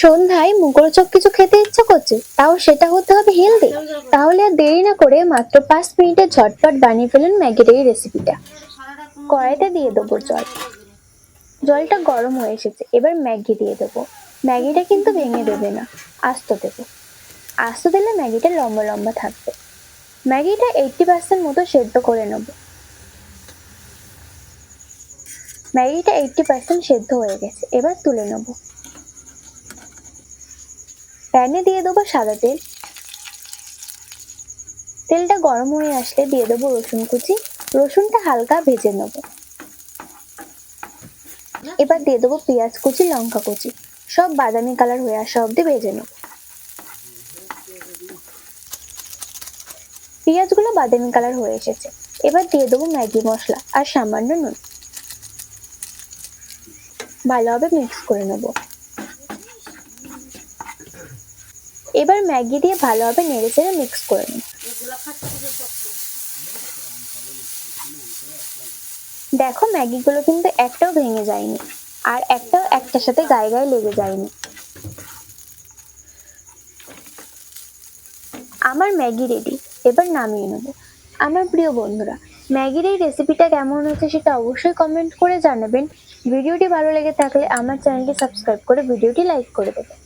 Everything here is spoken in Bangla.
সন্ধ্যায় মুখরোচক কিছু খেতে ইচ্ছা করছে, তাও সেটা হতে হবে হেলদি। তাহলে আর দেরি না করে মাত্র পাঁচ মিনিটে ঝটপট বানিয়ে ফেলুন ম্যাগির এই রেসিপিটা কড়াইতে দিয়ে দেবো জল। জলটা গরম হয়ে এসেছে, এবার ম্যাগি দিয়ে দেবো। ম্যাগিটা কিন্তু ভেঙে দেবে না, আস্ত দেবো। আস্ত দিলে ম্যাগিটা লম্বা লম্বা থাকবে। ম্যাগিটা এইটটি পার্সেন্ট মতো সেদ্ধ করে নেব। ম্যাগিটা এইটটি পার্সেন্ট সেদ্ধ হয়ে গেছে, এবার তুলে নেব। প্যানে দিয়ে দেবো সাদা তেল। তেলটা গরম হয়ে আসলে দিয়ে দেবো রসুন কুচি। রসুনটা হালকা ভেজে নেব। এবার দিয়ে দেবো পেঁয়াজ কুচি, লঙ্কা কুচি। সব বাদামি কালার হয়ে আসা অবধি ভেজে নেব। পেঁয়াজগুলো বাদামি কালার হয়ে এসেছে। এবার দিয়ে দেবো ম্যাগি মশলা আর সামান্য নুন। ভালোভাবে মিক্স করে নেব। এবার ম্যাগি দিয়ে ভালোভাবে নেড়ে চেড়ে মিক্স করে নেব দেখো ম্যাগিগুলো কিন্তু একটাও ভেঙে যায়নি, আর একটাও একটার সাথে গায়ে গায়ে লেগে যায়নি। আমার ম্যাগি রেডি এবার নামিয়ে নেব। আমার প্রিয় বন্ধুরা, ম্যাগির এই রেসিপিটা কেমন হয়েছে সেটা অবশ্যই কমেন্ট করে জানাবেন। ভিডিওটি ভালো লেগে থাকলে আমার চ্যানেলটি সাবস্ক্রাইব করে ভিডিওটি লাইক করে দেবেন।